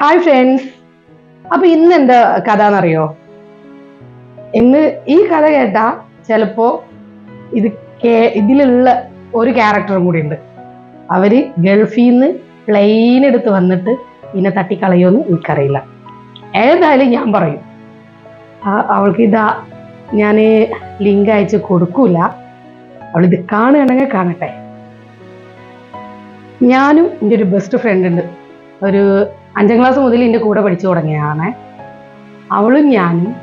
Hi friends അപ്പൊ ഇന്ന് എന്താ കഥ എന്നറിയോ ഇന്ന് ഈ കഥ കേട്ടാ ചിലപ്പോ ഇത് ഇതിലുള്ള ഒരു ക്യാരക്ടറും കൂടി ഉണ്ട്. അവർ ഗൾഫിൽ നിന്ന് പ്ലെയിൻ എടുത്ത് വന്നിട്ട് ഇതിനെ തട്ടിക്കളയോന്ന് എനിക്കറിയില്ല. ഏതായാലും ഞാൻ പറയും. അവൾക്ക് ഇതാ ഞാൻ ലിങ്ക് അയച്ച് കൊടുക്കൂല. അവൾ ഇത് കാണുകയാണെങ്കിൽ കാണട്ടെ. ഞാനും എന്റെ ഒരു ബെസ്റ്റ് ഫ്രണ്ട് ഉണ്ട്. ഒരു അഞ്ചാം ക്ലാസ് മുതൽ എന്റെ കൂടെ പഠിച്ചു തുടങ്ങിയതാണ്. അവളും ഞാനും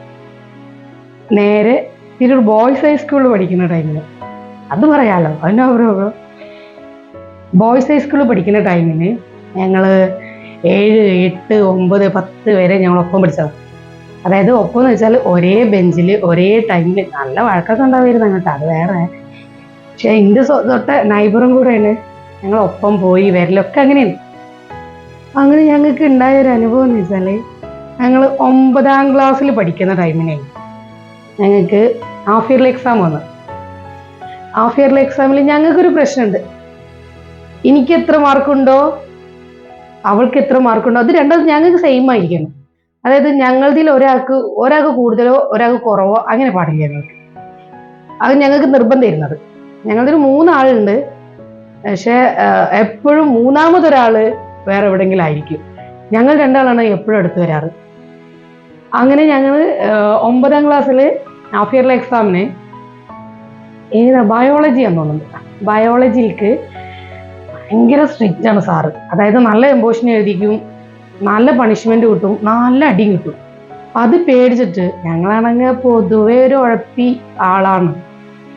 നേരെ ഇതിലൊരു ബോയ്സ് ഹൈസ്കൂളിൽ പഠിക്കുന്ന ടൈമിൽ അത് പറയാലോ അതിനോ അവരോ ബോയ്സ് ഹൈസ്കൂളിൽ പഠിക്കുന്ന ടൈമിന് ഞങ്ങൾ ഏഴ് എട്ട് ഒമ്പത് പത്ത് വരെ ഞങ്ങൾ ഒപ്പം പഠിച്ചത്. അതായത് ഒപ്പം എന്ന് വെച്ചാൽ ഒരേ ബെഞ്ചിൽ ഒരേ ടൈമിൽ നല്ല വഴക്കൊക്കെ ഉണ്ടാവുമായിരുന്നു അങ്ങോട്ട് അത് വേറെ. പക്ഷേ എന്റെ തൊട്ട നൈബറും കൂടെയാണ് ഞങ്ങൾ ഒപ്പം പോയി വരലൊക്കെ അങ്ങനെയാണ്. അങ്ങനെ ഞങ്ങൾക്ക് ഉണ്ടായ ഒരു അനുഭവം എന്ന് വെച്ചാൽ ഞങ്ങൾ ഒമ്പതാം ക്ലാസ്സിൽ പഠിക്കുന്ന ടൈമിനെ ഞങ്ങൾക്ക് ഹാഫ് ഇയർലി എക്സാം വന്നു. ഹാഫ് ഇയർലി എക്സാമിൽ ഞങ്ങൾക്കൊരു പ്രശ്നമുണ്ട്. എനിക്ക് എത്ര മാർക്കുണ്ടോ അവൾക്ക് എത്ര മാർക്കുണ്ടോ അത് രണ്ടും ഞങ്ങൾക്ക് സെയിം ആയിരിക്കണം. അതായത് ഞങ്ങളതിൽ ഒരാൾക്ക് ഒരാൾക്ക് കൂടുതലോ ഒരാൾക്ക് കുറവോ അങ്ങനെ പാടില്ല ഞങ്ങൾക്ക്. അത് ഞങ്ങൾക്ക് നിർബന്ധമായിരുന്നത് ഞങ്ങളതിൽ മൂന്നാളുണ്ട്. പക്ഷെ എപ്പോഴും മൂന്നാമതൊരാൾ വേറെ എവിടെയെങ്കിലും ആയിരിക്കും. ഞങ്ങൾ രണ്ടാളാണ് എപ്പോഴും അടുത്ത് വരാറ്. അങ്ങനെ ഞങ്ങൾ ഒമ്പതാം ക്ലാസ്സിൽ ഹാഫ് ഇയറിലെ എക്സാമിന് ഏതാ ബയോളജി എന്ന് തോന്നുന്നുണ്ട് ബയോളജിക്ക് ഭയങ്കര സ്ട്രിക്റ്റ് ആണ് സാറ്. അതായത് നല്ല എംബോഷൻ എഴുതിക്കും നല്ല പണിഷ്മെന്റ് കിട്ടും നല്ല അടിയും കിട്ടും. അത് പേടിച്ചിട്ട് ഞങ്ങളാണെങ്കിൽ പൊതുവേ ഒരു ഉഴപ്പി ആളാണ്.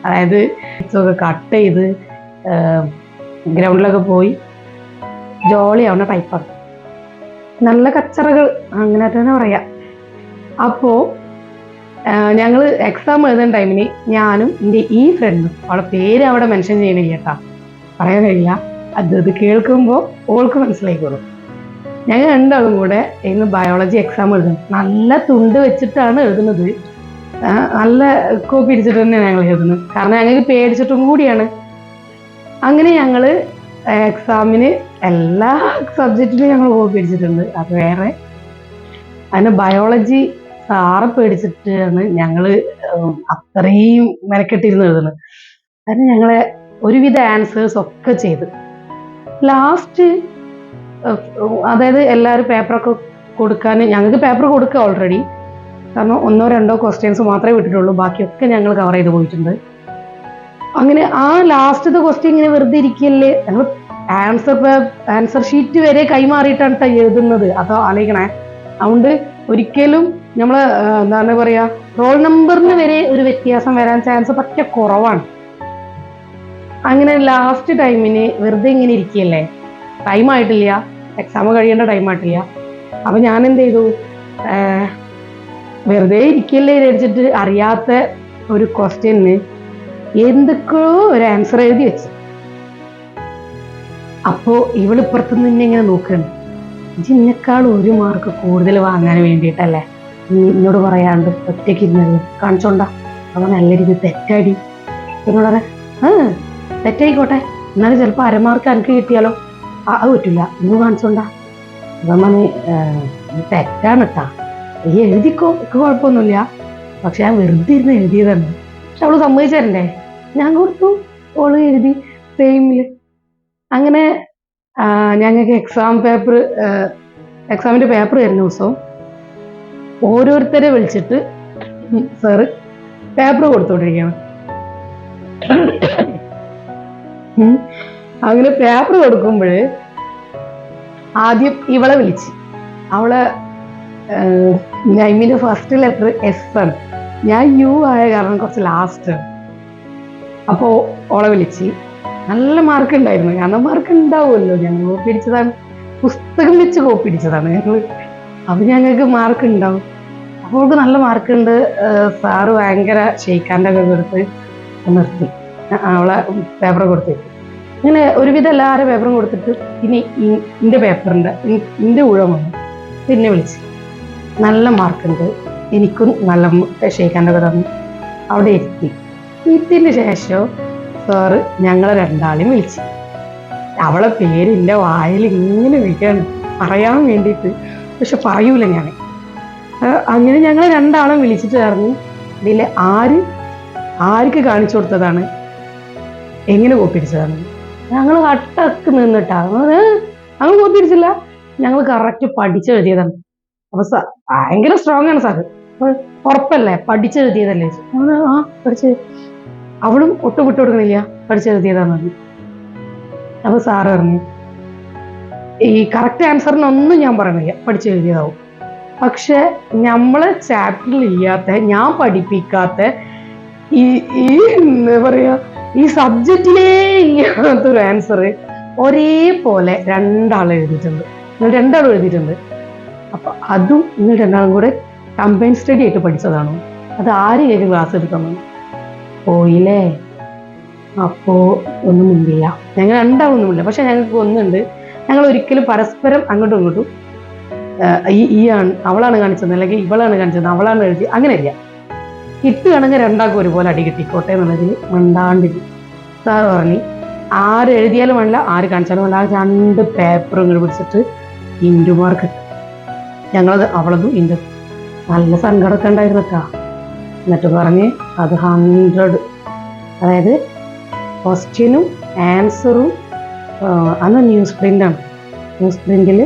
അതായത് കട്ട് ചെയ്ത് ഗ്രൗണ്ടിലൊക്കെ പോയി ജോളി ആവുന്ന ടൈപ്പാണ് നല്ല കച്ചറകൾ അങ്ങനെ തന്നെ പറയാം. അപ്പോൾ ഞങ്ങൾ എക്സാം എഴുതുന്ന ടൈമിന് ഞാനും എന്റെ ഈ ഫ്രണ്ടും അവളെ പേര് അവിടെ മെൻഷൻ ചെയ്യണില്ല കേട്ടാ. പറയാൻ കഴിയില്ല. അത് ഇത് കേൾക്കുമ്പോൾ ഓൾക്ക് മനസ്സിലായിക്കോളും. ഞങ്ങൾ രണ്ടാളും കൂടെ ഇന്ന് ബയോളജി എക്സാം എഴുതുന്നു. നല്ല തുണ്ട് വെച്ചിട്ടാണ് എഴുതുന്നത്. നല്ല കോപ്പി അടിച്ചിട്ട് തന്നെയാണ് ഞങ്ങൾ എഴുതുന്നത്. കാരണം ഞങ്ങൾക്ക് പേടിച്ചിട്ടും കൂടിയാണ്. അങ്ങനെ ഞങ്ങൾ എക്സാമിന് എല്ലാ സബ്ജക്റ്റിലും ഞങ്ങൾ കോപ്പി അടിച്ചിട്ടുണ്ട്. അത് വേറെ. അതിന് ബയോളജി സാറ് പേടിച്ചിട്ടാണ് ഞങ്ങൾ അത്രയും മെനക്കെട്ടിരുന്ന് എഴുതുന്നത്. അതിന് ഞങ്ങളെ ഒരുവിധ ആൻസേഴ്സ് ഒക്കെ ചെയ്ത്. ലാസ്റ്റ് അതായത് എല്ലാവരും പേപ്പറൊക്കെ കൊടുക്കാൻ ഞങ്ങൾക്ക് പേപ്പർ കൊടുക്കുക ഓൾറെഡി കാരണം ഒന്നോ രണ്ടോ ക്വസ്റ്റ്യൻസ് മാത്രമേ വിട്ടിട്ടുള്ളൂ. ബാക്കിയൊക്കെ ഞങ്ങൾ കവർ ചെയ്ത് പോയിട്ടുണ്ട്. അങ്ങനെ ആ ലാസ്റ്റത്തെ ക്വസ്റ്റ്യൻ ഇങ്ങനെ വെറുതെ ഇരിക്കല്ലേ? ആൻസർ ആൻസർ ഷീറ്റ് വരെ കൈമാറിയിട്ടാണ് ട്ടോ എഴുതുന്നത്. അതോ ആലോചിക്കണേ. അതുകൊണ്ട് ഒരിക്കലും നമ്മൾ എന്താണ് പറയാ റോൾ നമ്പറിന് വരെ ഒരു വ്യത്യാസം വരാൻ ചാൻസ് പറ്റ കുറവാണ്. അങ്ങനെ ലാസ്റ്റ് ടൈമിന് വെറുതെ ഇങ്ങനെ ഇരിക്കുകയല്ലേ ടൈം ആയിട്ടില്ല. എക്സാം കഴിയേണ്ട ടൈം ആയിട്ടില്ല. അപ്പൊ ഞാൻ എന്ത് ചെയ്തു? വെറുതെ ഇരിക്കല്ലേ വിചാരിച്ചിട്ട് അറിയാത്ത ഒരു ക്വസ്റ്റ്യന് എന്തൊക്കെയോ ഒരു ആൻസർ എഴുതി വെച്ചു. അപ്പോ ഇവളിപ്പുറത്ത് നിന്നെ ഇങ്ങനെ നോക്കുകയാണ് ജിന്നെക്കാൾ ഒരു മാർക്ക് കൂടുതൽ വാങ്ങാൻ വേണ്ടിയിട്ടല്ലേ? നീ എന്നോട് പറയാണ്ട് ഒറ്റയ്ക്ക് ഇരുന്നത് കാണിച്ചോണ്ട. അവ നല്ല രീതിയിൽ തെറ്റാടി. എന്നോട് പറയാം തെറ്റായിക്കോട്ടെ. എന്നാലും ചിലപ്പോൾ അരമാർക്ക് എനിക്ക് കിട്ടിയാലോ? അത് പറ്റില്ല ഇന്ന് കാണിച്ചോണ്ട. അവനെ തെറ്റാണ് കേട്ടാ ഈ എഴുതിക്കോ എനിക്ക് കുഴപ്പമൊന്നുമില്ല. പക്ഷെ ഞാൻ വെറുതെ ഇരുന്ന് എഴുതിയതാണ്. പക്ഷെ അവൾ സമ്മതിച്ചു ഞാൻ കൊടുത്തു. ഓൾ എഴുതി സെയിമിൽ അങ്ങനെ ഞങ്ങൾക്ക് എക്സാം പേപ്പർ എക്സാമിന്റെ പേപ്പർ തരുന്ന ദിവസവും ഓരോരുത്തരെ വിളിച്ചിട്ട് സാറ് പേപ്പർ കൊടുത്തോണ്ടിരിക്കണം അങ്ങനെ പേപ്പർ കൊടുക്കുമ്പോൾ ആദ്യം ഇവളെ വിളിച്ച്. അവളെ നൈമിന്റെ ഫസ്റ്റ് ലെറ്റർ എസ് ആണ്. ഞാൻ യു ആയ കാരണം കുറച്ച് ലാസ്റ്റ് അപ്പോൾ ഓളെ വിളിച്ച്. നല്ല മാർക്ക് ഉണ്ടായിരുന്നു കാരണം മാർക്ക് ഉണ്ടാവുമല്ലോ ഞങ്ങൾ കോപ്പി അടിച്ചതാണ് പുസ്തകം വെച്ച് കോപ്പി അടിച്ചതാണ് ഞങ്ങൾ അപ്പൊ ഞങ്ങൾക്ക് മാർക്ക് ഉണ്ടാവും അപ്പോൾ അവൾക്ക് നല്ല മാർക്ക് ഉണ്ട് സാറ് ഭയങ്കര ഷെയ്ക്കാന്റെ ഒക്കെ കൊടുത്ത് നിർത്തി. അവളെ പേപ്പർ കൊടുത്തു. ഇങ്ങനെ ഒരുവിധം എല്ലാവരും പേപ്പറും കൊടുത്തിട്ട് പിന്നെ ഇന്റെ പേപ്പറിന്റെ ഇന്റെ ഊഴം വന്നു. പിന്നെ വിളിച്ച്. നല്ല മാർക്കുണ്ട് എനിക്കും നല്ല ഷെയ്ക്കാന്റെ തന്നു അവിടെ എത്തി. എത്തിന് ശേഷം സാറ് ഞങ്ങളെ രണ്ടാളെയും വിളിച്ചു. അവളെ പേര് എന്റെ വായിൽ ഇങ്ങനെ വിളിക്കണം പറയാൻ വേണ്ടിയിട്ട്. പക്ഷെ പറയൂല ഞാൻ അങ്ങനെ ഞങ്ങൾ രണ്ടാളും വിളിച്ചിട്ട് പറഞ്ഞു ഇതിൽ ആര് ആർക്ക് കാണിച്ചു കൊടുത്തതാണ്? എങ്ങനെ കോപ്പിടിച്ചതാണ് ഞങ്ങൾ കട്ടക്ക് നിന്നിട്ടാ. ഞങ്ങൾ കോപ്പിടിച്ചില്ല ഞങ്ങൾ കറക്റ്റ് പഠിച്ചെഴുതിയതാണ് അപ്പൊ ഭയങ്കര സ്ട്രോങ് ആണ് സാറ് ഉറപ്പല്ലേ? പഠിച്ചെഴുതിയതല്ലേ? ആ പഠിച്ച് അവളും ഒട്ടും വിട്ടു കൊടുക്കണില്ല. പഠിച്ചെഴുതിയതാന്ന് പറഞ്ഞു അപ്പൊ സാറ് പറഞ്ഞു ഈ കറക്റ്റ് ആൻസറിനൊന്നും ഞാൻ പറയണില്ല. പഠിച്ചെഴുതിയതാവും. പക്ഷെ നമ്മളെ ചാപ്റ്ററിൽ ഇല്ലാത്ത ഞാൻ പഠിപ്പിക്കാത്ത ഈ ഈ എന്താ പറയാ ഈ സബ്ജക്റ്റിലേ ഇല്ലാത്തൊരു ആൻസർ ഒരേപോലെ രണ്ടാൾ എഴുതിയിട്ടുണ്ട്. നിങ്ങൾ രണ്ടാളും എഴുതിയിട്ടുണ്ട്. അപ്പൊ അതും നിങ്ങൾ രണ്ടാളും കൂടെ കമ്പൈൻ സ്റ്റഡി ആയിട്ട് പഠിച്ചതാണോ? അത് ആര് കേക്ക് ക്ലാസ് എടുക്കണം? പോയില്ലേ? അപ്പോ ഒന്നും മിണ്ടില്ല ഞങ്ങൾ രണ്ടാളൊന്നുമില്ല പക്ഷെ ഞങ്ങൾക്ക് ഒന്നുണ്ട്. ഞങ്ങൾ ഒരിക്കലും പരസ്പരം അങ്ങോട്ടും ഇങ്ങോട്ടും ഈ ഈ ആണ് അവളാണ് കാണിച്ചത് അല്ലെങ്കിൽ ഇവളാണ് കാണിച്ചത് അവളാണ് എഴുതി അങ്ങനെയില്ല. കിട്ടുകയാണെങ്കിൽ രണ്ടാൾക്കും ഒരുപോലെ അടി കിട്ടിക്കോട്ടെ എന്നുള്ളതിൽ മണ്ടാണ്ടി സാർ പറഞ്ഞു ആര് എഴുതിയാലും വേണ്ട ആര് കാണിച്ചാലും വേണ്ട. ആ രണ്ട് പേപ്പറും ഇങ്ങോട്ട് പിടിച്ചിട്ട് ഇൻഡു മാർക്ക് ഇട്ടു. ഞങ്ങളത് അവളതും ഇന്റെ നല്ല സങ്കടമൊക്കെ ഉണ്ടായിരുന്നു കേട്ടോ എന്നിട്ട് പറഞ്ഞ് അത് ഹൺഡ്രഡ് അതായത് ക്വസ്റ്റ്യനും ആൻസറും അന്ന് ന്യൂസ് പ്രിന്റാണ് ന്യൂസ് പ്രിന്റിൽ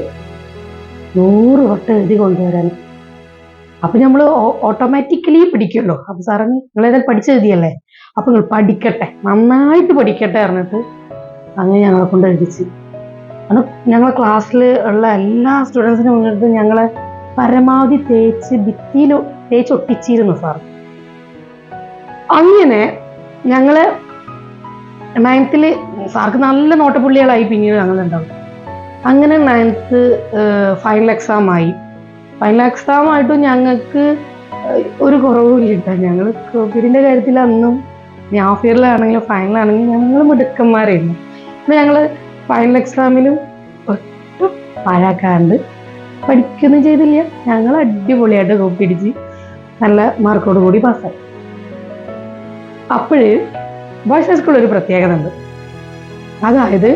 നൂറ് വട്ടം എഴുതി കൊണ്ടുവരാൻ. അപ്പം നമ്മൾ ഓട്ടോമാറ്റിക്കലി പിടിക്കുമല്ലോ അപ്പം സാറേ നിങ്ങൾ ഏതായാലും പഠിച്ചെഴുതിയല്ലേ? അപ്പം നിങ്ങൾ പഠിക്കട്ടെ. നന്നായിട്ട് പഠിക്കട്ടെ പറഞ്ഞിട്ട് അങ്ങനെ ഞങ്ങളെ കൊണ്ട് എഴുതിച്ച്. അന്ന് ഞങ്ങളെ ക്ലാസ്സിൽ ഉള്ള എല്ലാ സ്റ്റുഡൻസിനും മുന്നിട്ട് ഞങ്ങളെ പരമാവധി തേച്ച് ഭിത്തിയിൽ തേച്ച് ഒട്ടിച്ചിരുന്നു സാർ. അങ്ങനെ ഞങ്ങൾ നയൻത്തിൽ സാർക്ക് നല്ല നോട്ടപ്പുള്ളികളായി പിന്നീട് ഞങ്ങളുണ്ടാവും. അങ്ങനെ നയൻത്ത് ഫൈനൽ എക്സാം ആയി. ഫൈനൽ എക്സാം ആയിട്ട് ഞങ്ങൾക്ക് ഒരു കുറവുമില്ല ഞങ്ങൾ കോവിഡിന്റെ കാര്യത്തിൽ അന്നും ഹാഫ് ഇയറിലാണെങ്കിലും ഫൈനലാണെങ്കിലും ഞങ്ങൾ മിടുക്കന്മാരായിരുന്നു. ഞങ്ങൾ ഫൈനൽ എക്സാമിലും ഒട്ടും പാഴാക്കാണ്ട് പഠിക്കൊന്നും ചെയ്തില്ല. ഞങ്ങൾ അടിപൊളിയായിട്ട് കോപ്പി അടിച്ച് നല്ല മാർക്കോട് കൂടി പാസ്സായി അപ്പോഴ് ബോയ്സ് ഹൈസ്കൂളിൽ ഒരു പ്രത്യേകത ഉണ്ട്. അതായത്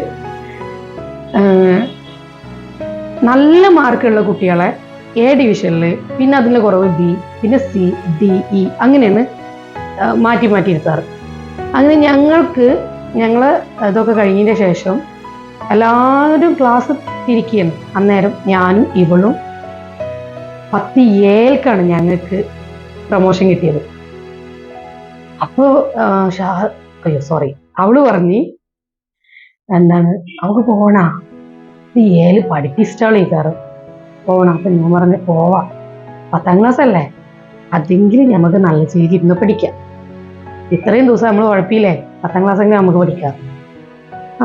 നല്ല മാർക്കുള്ള കുട്ടികളെ എ ഡിവിഷനിൽ പിന്നെ അതിന്റെ കുറവ് ബി പിന്നെ സി ഡി ഇ അങ്ങനെയാണ് മാറ്റി മാറ്റി ഇരുത്താറ്. അങ്ങനെ ഞങ്ങൾക്ക് ഞങ്ങൾ ഇതൊക്കെ കഴിഞ്ഞതിന് ശേഷം എല്ലാവരും ക്ലാസ് തിരിക്കുകയാണ് അന്നേരം ഞാനും ഇവളും പത്തി ഏൽക്കാണ് ഞങ്ങൾക്ക് പ്രൊമോഷൻ കിട്ടിയത്. അപ്പോൾ ഷാ അയ്യോ സോറി അവൾ പറഞ്ഞ് എന്താണ് അവൾക്ക് പോണാ? പത്തി ഏൽ പഠിപ്പിസ്റ്റാൾ കയറ് പോണം അപ്പൊ ഞാൻ പറഞ്ഞ് പോവാ. പത്താം ക്ലാസ് അല്ലേ? അതെങ്കിലും നമുക്ക് നല്ല രീതിയിൽ ഇരുന്ന് പഠിക്കാം. ഇത്രയും ദിവസം നമ്മൾ കുഴപ്പമില്ലേ പത്താം ക്ലാസ് എങ്കിലും നമുക്ക് പഠിക്കാം?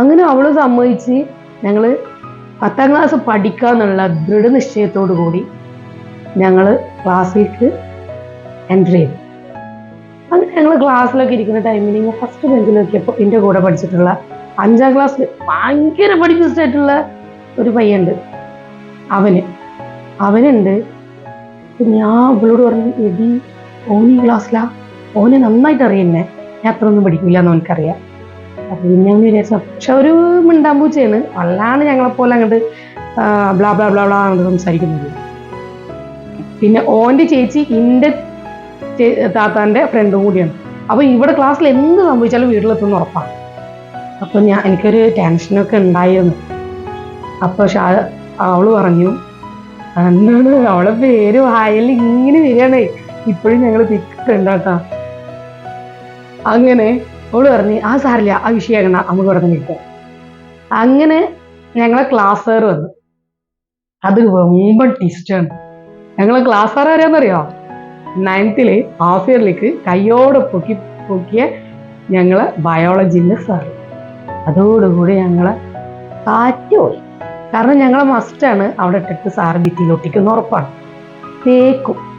അങ്ങനെ അവൾ സമ്മതിച്ച് ഞങ്ങൾ പത്താം ക്ലാസ് പഠിക്കാന്നുള്ള ദൃഢനിശ്ചയത്തോടു കൂടി ഞങ്ങൾ ക്ലാസ്സിലേക്ക് എന്റർ ചെയ്തു. അങ്ങനെ ഞങ്ങൾ ക്ലാസ്സിലൊക്കെ ഇരിക്കുന്ന ടൈമിൽ ഞാൻ ഫസ്റ്റ് ബെഞ്ചിൽ നോക്കിയപ്പോൾ എന്റെ കൂടെ പഠിച്ചിട്ടുള്ള അഞ്ചാം ക്ലാസ്സിൽ ഭയങ്കര പഠിപ്പിച്ചിട്ടായിട്ടുള്ള ഒരു പയ്യുണ്ട് അവന്. അവനുണ്ട്. ഞാൻ ഇവളോട് പറഞ്ഞു എടി ഓൻ ഈ ക്ലാസ്സിലാ ഓനെ നന്നായിട്ട് അറിയുന്നേ ഞാൻ അത്ര ഒന്നും പഠിക്കില്ല എന്ന് എനിക്കറിയാം അപ്പൊ പിന്നെ ഞാൻ വിചാരിച്ചു പക്ഷെ ഒരു മിണ്ടാമ്പൂച്ചയാണ് അല്ലാണ്ട് ഞങ്ങളെപ്പോലെ അങ്ങോട്ട് ബ്ലാ ബ്ലാ ബ്ലാ ബ്ലാ അങ്ങോട്ട് സംസാരിക്കുന്നത് പിന്നെ ഓന്റെ ചേച്ചി എന്റെ താത്താന്റെ ഫ്രണ്ടും കൂടിയാണ്. അപ്പൊ ഇവിടെ ക്ലാസ്സിൽ എന്ത് സംഭവിച്ചാലും വീട്ടിലെത്തുന്ന ഉറപ്പാണ്. അപ്പൊ ഞാൻ എനിക്കൊരു ടെൻഷനൊക്കെ ഉണ്ടായിരുന്നു. അപ്പൊ ഷാ അവൾ പറഞ്ഞു എന്താണ് അവളെ പേര് വായൽ ഇങ്ങനെ വരികയാണേ. ഇപ്പോഴും ഞങ്ങൾ തിക്കുണ്ടാട്ടാ അങ്ങനെ അവൾ പറഞ്ഞ് ആ സാറില്ല ആ വിഷയമാകണ നമുക്ക് ഇവിടെ തന്നെ അങ്ങനെ ഞങ്ങളെ ക്ലാസ് സാർ വന്നു. അത് വമ്പൻ ടിസ്റ്റാണ് ഞങ്ങളെ ക്ലാസ് സാർ ആരാന്നറിയോ? നയൻത്തിൽ ഹാഫ് ഇയറിലേക്ക് കയ്യോടെ പൊക്കി പൊക്കിയ ഞങ്ങളെ ബയോളജിന്റെ സാർ അതോടുകൂടി ഞങ്ങളെ കാറ്റ് പോയി. കാരണം ഞങ്ങളെ മസ്റ്റാണ് അവിടെ ഇട്ടിട്ട് സാർ ഭിത്തിയിൽ ഒട്ടിക്കുന്ന ഉറപ്പാണ്. തേക്കും.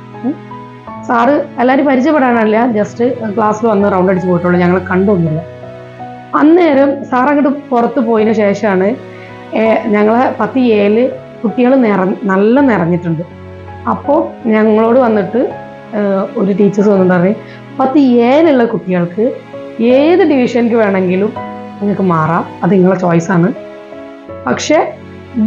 സാറ് എല്ലാവരും പരിചയപ്പെടാനല്ല? ജസ്റ്റ് ക്ലാസ്സിൽ വന്ന് റൗണ്ട് അടിച്ച് പോയിട്ടുള്ളൂ. ഞങ്ങൾ കണ്ടൊന്നുമില്ല അന്നേരം സാർ അങ്ങോട്ട് പുറത്ത് പോയതിന് ശേഷമാണ് ഞങ്ങളെ പത്ത് ഏഴ് കുട്ടികൾ നിറ നല്ല നിറഞ്ഞിട്ടുണ്ട്. അപ്പോൾ ഞങ്ങളോട് വന്നിട്ട് ഒരു ടീച്ചേഴ്സ് വന്നിട്ട് പറഞ്ഞു പത്ത് ഏലുള്ള കുട്ടികൾക്ക് ഏത് ഡിവിഷനിലേക്ക് വേണമെങ്കിലും നിങ്ങൾക്ക് മാറാം. അത് നിങ്ങളെ ചോയ്സാണ് പക്ഷേ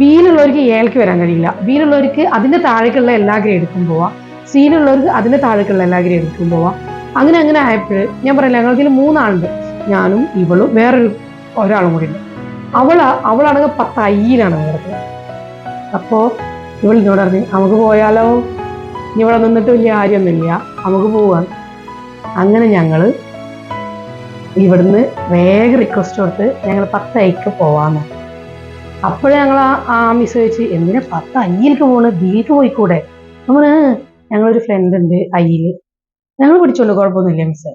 ബിയിലുള്ളവർക്ക് ഏൽക്ക് വരാൻ കഴിയില്ല. ബിയിലുള്ളവർക്ക് അതിന്റെ താഴേക്കുള്ള എല്ലാ ഗ്രേഡിക്കും പോവാം. സിയിലുള്ളവർക്ക് അതിന്റെ താഴേക്കുള്ള എല്ലാ എടുക്കും പോവാം. അങ്ങനെ അങ്ങനെ ആയപ്പോൾ ഞാൻ പറയില്ല ഞങ്ങൾക്ക് മൂന്നാളുണ്ട്. ഞാനും ഇവളും വേറൊരു ഒരാളും കൂടി ഉണ്ട്. അവൾ അവളാണെങ്കിൽ പത്ത് അയ്യിലാണ് കിടക്കുന്നത് അപ്പോൾ ഇവൾ എന്നോട് പറഞ്ഞു നമുക്ക് പോയാലോ? ഇനി ഇവിടെ നിന്നിട്ട് വലിയ കാര്യമൊന്നുമില്ല. നമുക്ക് പോവാൻ അങ്ങനെ ഞങ്ങൾ ഇവിടുന്ന് വേഗം റിക്വസ്റ്റ് കൊടുത്ത് ഞങ്ങൾ പത്ത് അയ്ക്ക് പോവാന്ന്. അപ്പോഴേ ഞങ്ങൾ ആ മിസ് വെച്ച് എന്തിനാ പത്ത് അയ്യിലേക്ക് പോണ്? ബിയിലേക്ക് പോയിക്കൂടെ? നമ്മൾ ഞങ്ങളൊരു ഫ്രണ്ട് ഉണ്ട് അയ്യിൽ ഞങ്ങൾ പിടിച്ചോളൂ കുഴപ്പമൊന്നുമില്ല മിസ്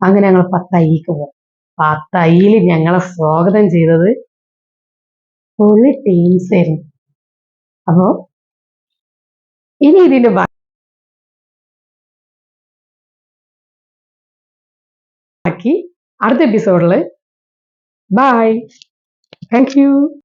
അങ്ങനെ ഞങ്ങൾ പത്ത് അയ്യിക്ക് പോകും പത്ത് അയ്യിൽ ഞങ്ങളെ സ്വാഗതം ചെയ്തത് ഫുള്ള് ടീംസ് ആയിരുന്നു. അപ്പോ ഇനി ഇതിന്റെ ബാക്കി അടുത്ത എപ്പിസോഡിൽ ബൈ താങ്ക് യു